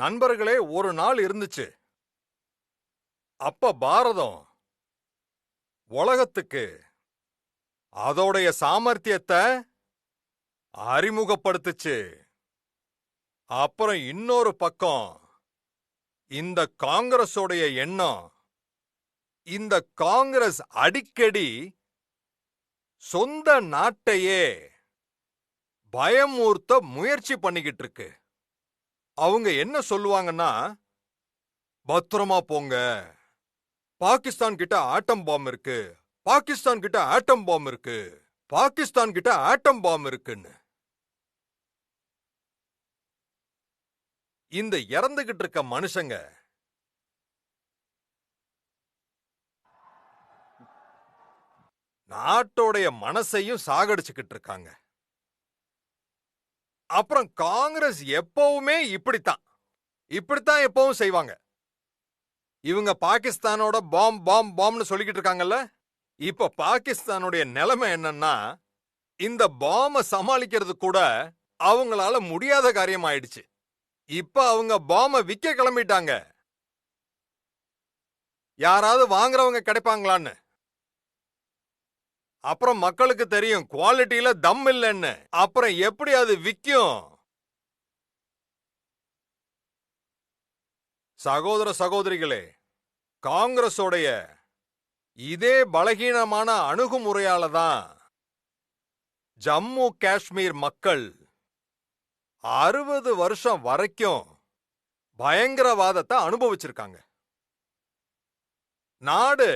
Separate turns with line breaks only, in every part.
நண்பர்களே ஒரு நாள் இருந்துச்சு. அப்ப பாரதம் உலகத்துக்கு அதோடைய சாமர்த்தியத்தை அறிமுகப்படுத்துச்சு. அப்புறம் இன்னொரு பக்கம் இந்த காங்கிரஸோடைய எண்ணம் இந்த காங்கிரஸ் அடிக்கடி சொந்த நாட்டையே பயமூர்த்த முயற்சி பண்ணிக்கிட்டு இருக்கு. அவங்க என்ன சொல்லுவாங்கன்னா பத்திரமா போங்க. பாகிஸ்தான் கிட்ட ஆட்டம் பாம் இருக்கு. பாகிஸ்தான் கிட்ட ஆட்டம் பாம் இருக்கு. பாகிஸ்தான் கிட்ட ஆட்டம் பாம் இருக்குன்னு. இந்த இறந்துகிட்டு இருக்க மனுஷங்க நாட்டோடைய மனசையும் சாகடிச்சுக்கிட்டு இருக்காங்க. அப்புறம் காங்கிரஸ் எப்பவுமே இப்படித்தான். இப்படித்தான் எப்பவும் செய்வாங்க. இவங்க பாகிஸ்தானோட பாம் பாம் பாம்னு சொல்லிக்கிட்டு இருக்காங்கல்ல? இப்ப பாகிஸ்தானுடைய நிலைமை என்னன்னா இந்த பாம்பை சமாளிக்கிறது கூட அவங்களால முடியாத காரியம் ஆயிடுச்சு இப்ப அவங்க பாம்பை விக்க கிளம்பிட்டாங்க. யாராவது வாங்குறவங்க கிடைப்பாங்களான்னு. அப்புறம் மக்களுக்கு தெரியும் குவாலிட்டியில தம் இல்லைன்னு. அப்புறம் எப்படி அது விக்கும்? சகோதர சகோதரிகளே காங்கிரஸோடைய இதே பலகீனமான அணுகுமுறையால தான் ஜம்மு காஷ்மீர் மக்கள் அறுபது வருஷம் வரைக்கும் பயங்கரவாதத்தை அனுபவிச்சிருக்காங்க. நாடு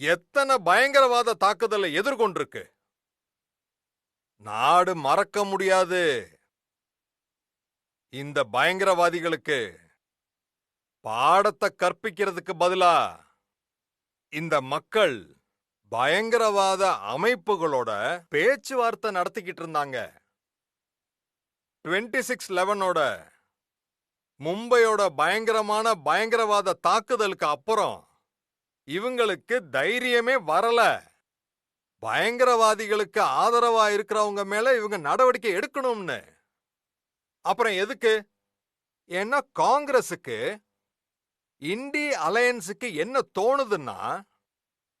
எத்தனை பயங்கரவாத தாக்குதலை எதிர்கொண்டிருக்கு? நாடு மறக்க முடியாது. இந்த பயங்கரவாதிகளுக்கு பாடத்தை கற்பிக்கிறதுக்கு பதிலா இந்த மக்கள் பயங்கரவாத அமைப்புகளோட பேச்சுவார்த்தை நடத்திக்கிட்டு இருந்தாங்க. டுவெண்ட்டி சிக்ஸ் லெவனோட மும்பையோட பயங்கரமான பயங்கரவாத தாக்குதலுக்கு அப்புறம் இவங்களுக்கு தைரியமே வரல. பயங்கரவாதிகளுக்கு ஆதரவா இருக்கிறவங்க மேல இவங்க நடவடிக்கை எடுக்கணும்னு. அப்புறம் எதுக்கு? ஏன்னா காங்கிரஸுக்கு இண்டி அலையன்ஸுக்கு என்ன தோணுதுன்னா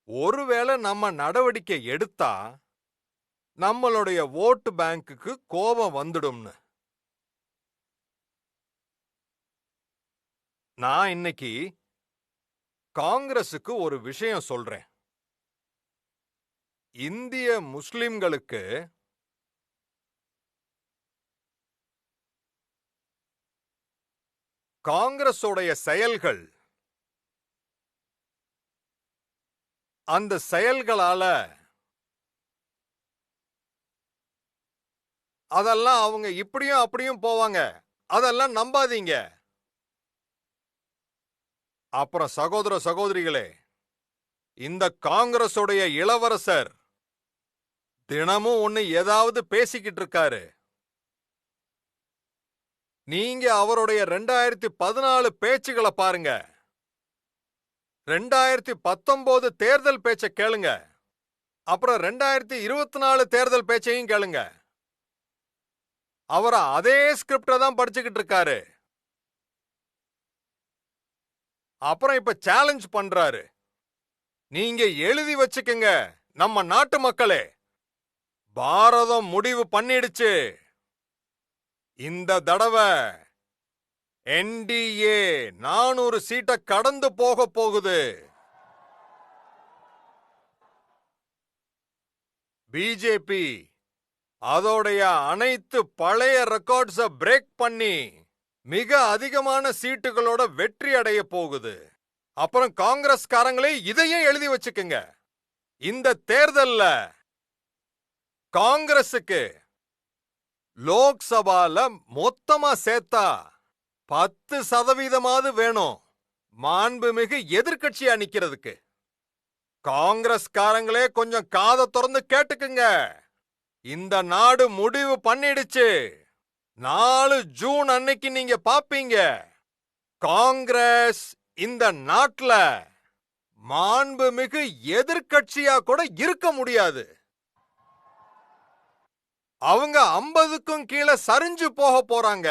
ஒருவேளை நம்ம நடவடிக்கை எடுத்தா நம்மளுடைய ஓட்டு பேங்க்குக்கு கோபம் வந்துடும்னு. நான் இன்னைக்கு காங்கிரசுக்கு ஒரு விஷயம் சொல்றேன். இந்திய முஸ்லிம்களுக்கு காங்கிரஸோடைய செயல்கள் அந்த செயல்களால அதெல்லாம் அவங்க இப்படியும் அப்படியும் போவாங்க. அதெல்லாம் நம்பாதீங்க. அப்புறம் சகோதர சகோதரிகளே இந்த காங்கிரஸுடைய இளவரசர் தினமும் ஒண்ணு ஏதாவது பேசிக்கிட்டு இருக்காரு. நீங்க அவருடைய ரெண்டாயிரத்தி பதினாலு பேச்சுகளை பாருங்க. ரெண்டாயிரத்தி பத்தொன்பது தேர்தல் பேச்ச கேளுங்க. அப்புறம் ரெண்டாயிரத்தி இருபத்தி நாலு தேர்தல் பேச்சையும் கேளுங்க. அவர் அதே ஸ்கிரிப்ட தான் படிச்சுக்கிட்டு இருக்காரு. அப்புறம் இப்ப சேலஞ்ச் பண்றாரு. நீங்க எழுதி வச்சுக்கங்க நம்ம நாட்டு மக்களே. பாரதம் முடிவு பண்ணிடுச்சு. இந்த தடவை என்டிஏ நானூறு சீட்டை கடந்து போக போகுது. பிஜேபி அதோடைய அனைத்து பழைய ரெக்கார்ட்ஸ பிரேக் பண்ணி மிக அதிகமான சீட்டுகளோட வெற்றி அடைய போகுது. அப்புறம் காங்கிரஸ்காரங்களே இதையும் எழுதி வச்சுக்குங்க. இந்த தேர்தல்ல காங்கிரஸுக்கு லோக்சபால மொத்தமா சேர்த்தா பத்து சதவீதமாவது வேணும். மாண்புமிகு எதிர்க்கட்சியா நிக்கிறதுக்கு. காங்கிரஸ்காரங்களே கொஞ்சம் காதை திறந்து கேட்டுக்குங்க. இந்த நாடு முடிவு பண்ணிடுச்சு. நாலு ஜூன் அன்னைக்கு நீங்க பாப்பீங்க. காங்கிரஸ் இந்த நாட்டுல மாண்புமிகு எதிர்க்கட்சியா கூட இருக்க முடியாது. அவங்க ஐம்பதுக்கும் கீழே சரிஞ்சு போக போறாங்க.